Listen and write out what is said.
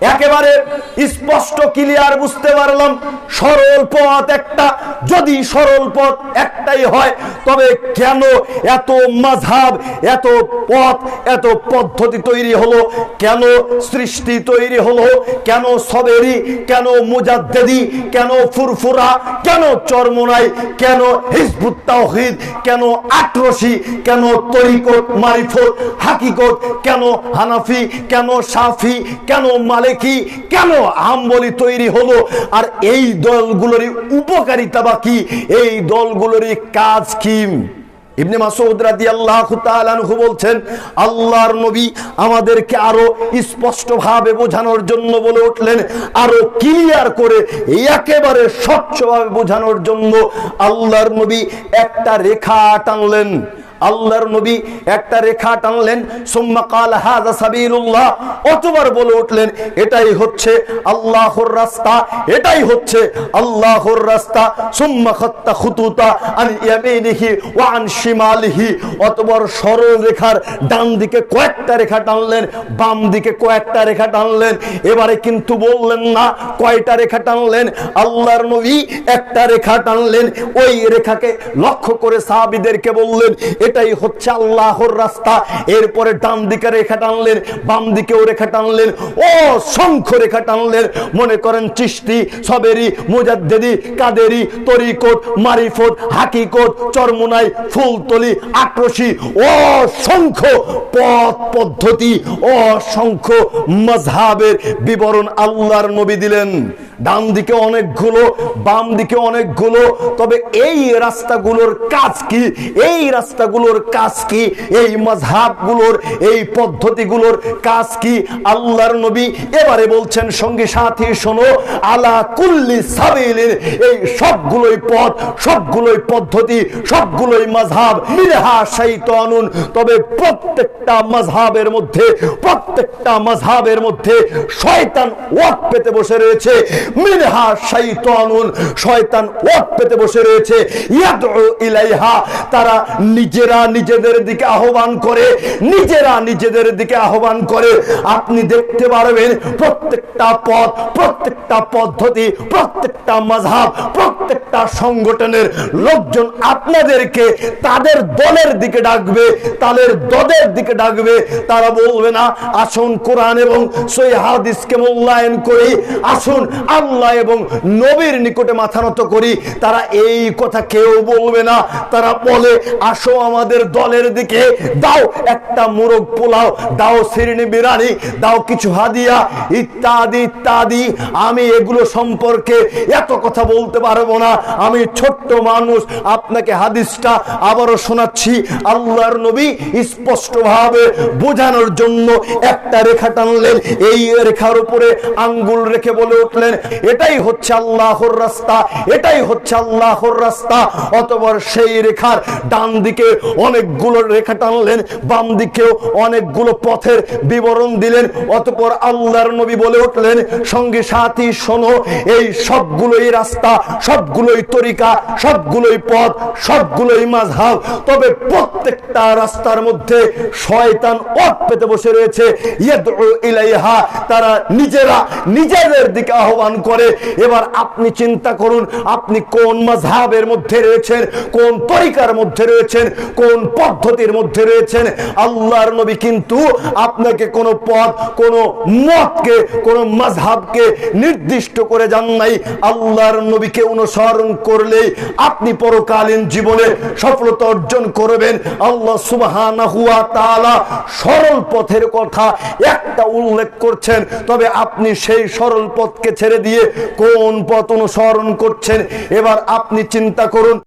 একেবারে স্পষ্ট ক্লিয়ার বুঝতে পারলাম, সরল পথ একটা। যদি সরল পথ একটাই হয়, তবে কেন এত মাঝহাব এত পথ, এত পদ্ধতি তৈরি হলো? কেন সৃষ্টি তৈরি হলো? কেন সবেরি কেন মুজাদ্দেদি? কেন ফুরফুরা? কেন চরমোনাই? কেন হিজবুত তাওহীদ? কেন আটরসি? কেন তরিকত মারিফত? হাকিকত? কেন হানাফি? কেন সাফি কেন মালিকি? কেন আম্বলি তৈরি হলো? আর এই দলগুলোরই উপকারিতা বা কি? এই দলগুলোরই কাজ কি? ইবনে রাদিয়াল্লাহু তাআলা আনহু আল্লাহর নবী আমাদেরকে আরও স্পষ্ট ভাবে বোঝানোর জন্য বলে উঠলেন, আরও ক্লিয়ার করে, একেবারে স্বচ্ছভাবে বোঝানোর জন্য আল্লাহর নবী একটা রেখা টানলেন। আল্লাহর নবী একটা রেখা টানলেন, সুম্মা কাল হাযা সাবিলুল্লাহ। অতবার বলে উঠলেন, এটাই হচ্ছে আল্লাহর রাস্তা, এটাই হচ্ছে আল্লাহর রাস্তা। সুম্মা খাত্তা খুতুতা আন ইয়ামিনিহি ওয়া আন শিমালিহি। অতবার সরল রেখার ডান দিকে কয়েকটা রেখা টানলেন, বাম দিকে কয়েকটা রেখা টানলেন। এবারে কিন্তু বললেন না, কয়টা রেখা টানলেন? আল্লাহর নবী একটা রেখা টানলেন, ওই রেখাকে লক্ষ্য করে সাহাবীদেরকে বললেন এটাই হচ্ছে আল্লাহর রাস্তা। এরপরে ডান দিকে রেখা টানলেন বাম দিকেও রেখা টানলেন ও শঙ্খ রেখা টানলেন। মনে করেন চিস্তি সবেরি, মুজাদ্দেদি, কাদেরি তরিকত মারিফত, হাকিকত, চরমুনাই, ফুলতলি, আক্রোশী, অসংখ্য পথ পদ্ধতি, অসংখ্য মজহাবের বিবরণ আল্লাহর নবী দিলেন। ডান দিকে অনেকগুলো বাম দিকে অনেকগুলো। তবে এই রাস্তাগুলোর কাজ কি? এই রাস্তাগুলোর কাজ কি? এই মজহাবগুলোর এই পদ্ধতিগুলোর কাজ কি? আল্লাহর নবী এবারে বলছেন, সঙ্গে সাথী, শোনো, আলা কুল্লি সাবিলিন, এই সবগুলোই পথ, সবগুলোই পদ্ধতি, সবগুলোই মজহাব মিনহা শাইতানুন। তবে প্রত্যেকটা মজহাবের মধ্যে, প্রত্যেকটা মজহাবের মধ্যে শয়তান ওয়াক পেতে বসে রয়েছে। শয়তান ওয়াক পেতে বসে রয়েছে। ইলাইহা। তারা নিজেরা নিজেদের দিকে আহ্বান করে, নিজেরা নিজেদের দিকে আহ্বান করে। আপনি দেখতে পারবেন প্রত্যেকটা পথ, প্রত্যেকটা পদ্ধতি, প্রত্যেকটা প্রত্যেকটা সংগঠনের লোকজন আপনাদেরকে তাদের দলের দিকে ডাকবে, তাদের দলের দিকে ডাকবে। তারা বলবে না, আসুন কোরআন এবং সই মূল্যায়ন করি, আসুন আল্লাহ এবং নবীর নিকটে মাথা নত করি, তারা এই কথা কেউ বলবে না। তারা বলে, আসো আমাদের দলের দিকে, দাও একটা মুরগ পোলাও, দাও সিরিনি বিরানি দাও কিছু হাদিয়া, ইত্যাদি ইত্যাদি। আমি এগুলো সম্পর্কে এত কথা বলতে পারব না। আমি ছোট্ট মানুষ, আপনাকে হাদিসটা আবারও শোনাচ্ছি। আল্লাহর নবী স্পষ্টভাবে বোঝানোর জন্য একটা রেখা টানলেন। এই রেখার উপরে আঙ্গুল রেখে বলে উঠলেন এটাই হচ্ছে আল্লাহর রাস্তা, এটাই হচ্ছে আল্লাহর রাস্তা। অতবার সেই রেখার ডান দিকে অনেকগুলো রেখা টানলেন বাম দিকেও অনেকগুলো পথের বিবরণ দিলেন। অতপর আল্লাহর নবী বলে উঠলেন, সঙ্গে সাথী শোনো, এই সবগুলোই রাস্তা, সবগুলোই তরিকা, সবগুলোই পথ, সবগুলোই মাঝহাব তবে প্রত্যেকটা রাস্তার মধ্যে শয়তান অট পেতে বসে রয়েছে। ইয়াদউ ইলাইহা, তারা নিজেরা নিজেদের দিকে আহ্বান করে। এবার আপনি চিন্তা করুন, আপনি কোন মাঝহাবের মধ্যে রয়েছেন, কোন তরিকার মধ্যে রয়েছেন, কোন পদ্ধতির মধ্যে রয়েছেন? আল্লাহর নবী কিন্তু আপনাকে কোন পথ কোন মতকে, কোন মাঝহাবকে নির্দিষ্ট করে যান নাই। আল্লাহর নবীকে অনুসরণ করলেই আপনি পরকালীন জীবনে সফলতা অর্জন করবেন। আল্লাহ তাআলা সরল পথের কথা একটা উল্লেখ করছেন, তবে আপনি সেই সরল পথকে ছেড়ে দিয়ে কোন পথ অনুসরণ করছেন? এবার আপনি চিন্তা করুন